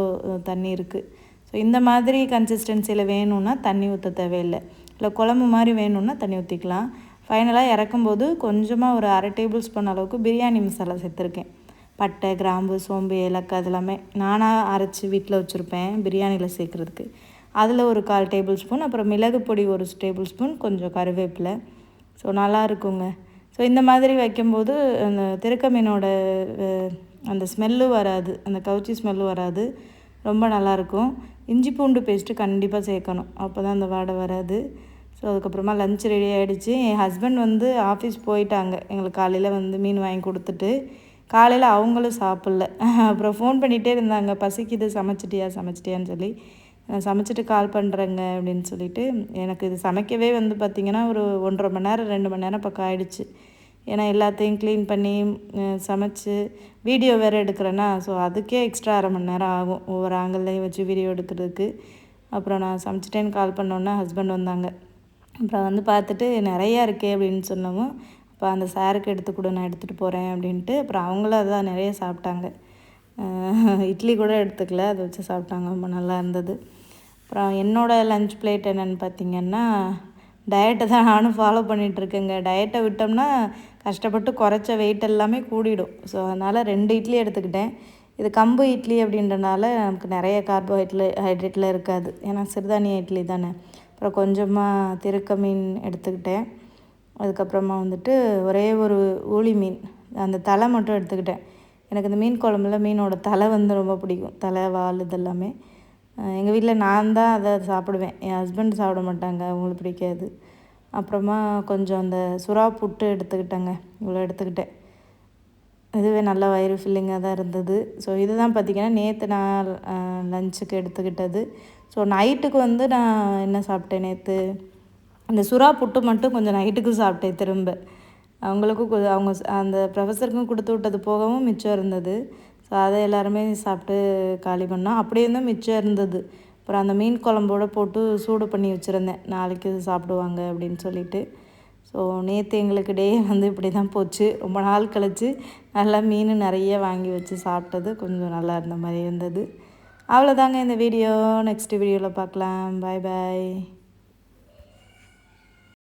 தண்ணி இருக்குது ஸோ இந்த மாதிரி கன்சிஸ்டன்சியில் வேணும்னா தண்ணி ஊற்ற தேவையில்லை. இல்லை குழம்பு மாதிரி வேணும்னா தண்ணி ஊற்றிக்கலாம் ஃபைனலாக இறக்கும்போது கொஞ்சமாக ஒரு அரை டேபிள் ஸ்பூன் அளவுக்கு பிரியாணி மசாலா சேர்த்துருக்கேன். பட்டை கிராம்பு சோம்பு ஏலக்காய் அதெல்லாமே நானாக அரைச்சி வீட்டில் வச்சுருப்பேன் பிரியாணியில் சேர்க்குறதுக்கு. அதில் ஒரு கால் டேபிள் ஸ்பூன் அப்புறம் மிளகு பொடி ஒரு டேபிள் ஸ்பூன் கொஞ்சம் கருவேப்பிலை. ஸோ நல்லா இருக்குங்க ஸோ இந்த மாதிரி வைக்கும்போது அந்த திருக்க மீனோட அந்த ஸ்மெல்லு வராது. அந்த கவுச்சி ஸ்மெல்லு வராது. ரொம்ப நல்லாயிருக்கும். இஞ்சி பூண்டு பேஸ்ட்டு கண்டிப்பாக சேர்க்கணும். அப்போ தான் அந்த வாடை வராது. ஸோ அதுக்கப்புறமா லஞ்ச் ரெடி ஆகிடுச்சு என் ஹஸ்பண்ட் வந்து ஆஃபீஸ் போயிட்டாங்க. எங்களுக்கு காலையில் வந்து மீன் வாங்கி கொடுத்துட்டு காலையில் அவங்களும் சாப்பிட்ல. அப்புறம் ஃபோன் பண்ணிகிட்டே இருந்தாங்க. பசிக்குது சமைச்சிட்டியா சமைச்சிட்டியான்னு சொல்லி. சமைச்சிட்டு கால் பண்ணுறேங்க அப்படின்னு சொல்லிட்டு எனக்கு இது சமைக்கவே வந்து பார்த்திங்கன்னா ஒரு ஒன்றரை மணி நேரம் ரெண்டு மணி நேரம் பக்கம் ஆயிடுச்சு. ஏன்னா எல்லாத்தையும் க்ளீன் பண்ணி சமைச்சு வீடியோ வேறு எடுக்கிறேன்னா ஸோ அதுக்கே எக்ஸ்ட்ரா அரை மணி நேரம் ஆகும் ஒவ்வொரு ஆங்கிள்லையும் வச்சு வீடியோ எடுக்கிறதுக்கு. அப்புறம் நான் சமைச்சிட்டேன்னு கால் பண்ணோன்னே ஹஸ்பண்ட் வந்தாங்க. அப்புறம் வந்து பார்த்துட்டு நிறையா இருக்கே அப்படின்னு சொன்னவும் அப்போ அந்த சாருக்கு எடுத்து கொடு நான் எடுத்துகிட்டு போகிறேன் அப்படின்ட்டு அப்புறம் அவங்களும் அதான் நிறைய சாப்பிட்டாங்க. இட்லி கூட எடுத்துக்கல அதை வச்சு சாப்பிட்டாங்க ரொம்ப நல்லா இருந்தது. அப்புறம் என்னோடய லஞ்ச் பிளேட் என்னென்னு பார்த்திங்கன்னா டயட்டை தான் நானும் ஃபாலோ பண்ணிகிட்ருக்கேங்க டயட்டை விட்டோம்னா கஷ்டப்பட்டு குறைச்ச வெயிட் எல்லாமே கூடிடும். ஸோ அதனால் ரெண்டு இட்லி எடுத்துக்கிட்டேன். இது கம்பு இட்லி அப்படின்றனால நமக்கு நிறைய கார்போஹைட்ரே ஹைட்ரேட்டில் இருக்காது. ஏன்னா சிறுதானிய இட்லி தானே. அப்புறம் கொஞ்சமாக திருக்க மீன் எடுத்துக்கிட்டேன். அதுக்கப்புறமா வந்துட்டு ஒரே ஒரு ஊளி மீன். அந்த தலை மட்டும் எடுத்துக்கிட்டேன். எனக்கு இந்த மீன் குழம்புல மீனோட தலை வந்து ரொம்ப பிடிக்கும். தலை வால் இதெல்லாமே. எங்கள் வீட்டில் நான் தான் அதை சாப்பிடுவேன். என் ஹஸ்பண்ட் சாப்பிட மாட்டாங்க அவங்களுக்கு பிடிக்காது. அப்புறமா கொஞ்சம் அந்த சுறா புட்டு எடுத்துக்கிட்டேங்க இவ்வளோ எடுத்துக்கிட்டேன். இதுவே நல்ல வயிறு ஃபில்லிங்காக தான் இருந்தது. ஸோ இதுதான் பார்த்திங்கன்னா நேற்று நான் லஞ்சுக்கு எடுத்துக்கிட்டது. ஸோ நைட்டுக்கு வந்து நான் என்ன சாப்பிட்டேன் நேற்று அந்த சுறா புட்டு மட்டும் கொஞ்சம் நைட்டுக்கு சாப்பிட்டேன் திரும்ப. அவங்களுக்கும் அவங்க அந்த ப்ரொஃபஸருக்கும் கொடுத்து விட்டது போகவும் மிச்சம் இருந்தது. ஸோ அதை எல்லாருமே சாப்பிட்டு காலி பண்ணோம் அப்படியே இருந்தும் மிச்சம் இருந்தது. அப்புறம் அந்த மீன் குழம்போடு போட்டு சூடு பண்ணி வச்சுருந்தேன். நாளைக்கு இது சாப்பிடுவாங்க அப்படின்னு சொல்லிட்டு. ஸோ நேற்று எங்களுக்கு டே வந்து இப்படி தான் போச்சு. ரொம்ப நாள் கழித்து நல்லா மீன் நிறைய வாங்கி வச்சு சாப்பிட்டது. கொஞ்சம் நல்லா இருந்த மாதிரி இருந்தது. அவ்வளோதாங்க இந்த வீடியோ. நெக்ஸ்ட் வீடியோவில் பார்க்கலாம். பாய் பாய்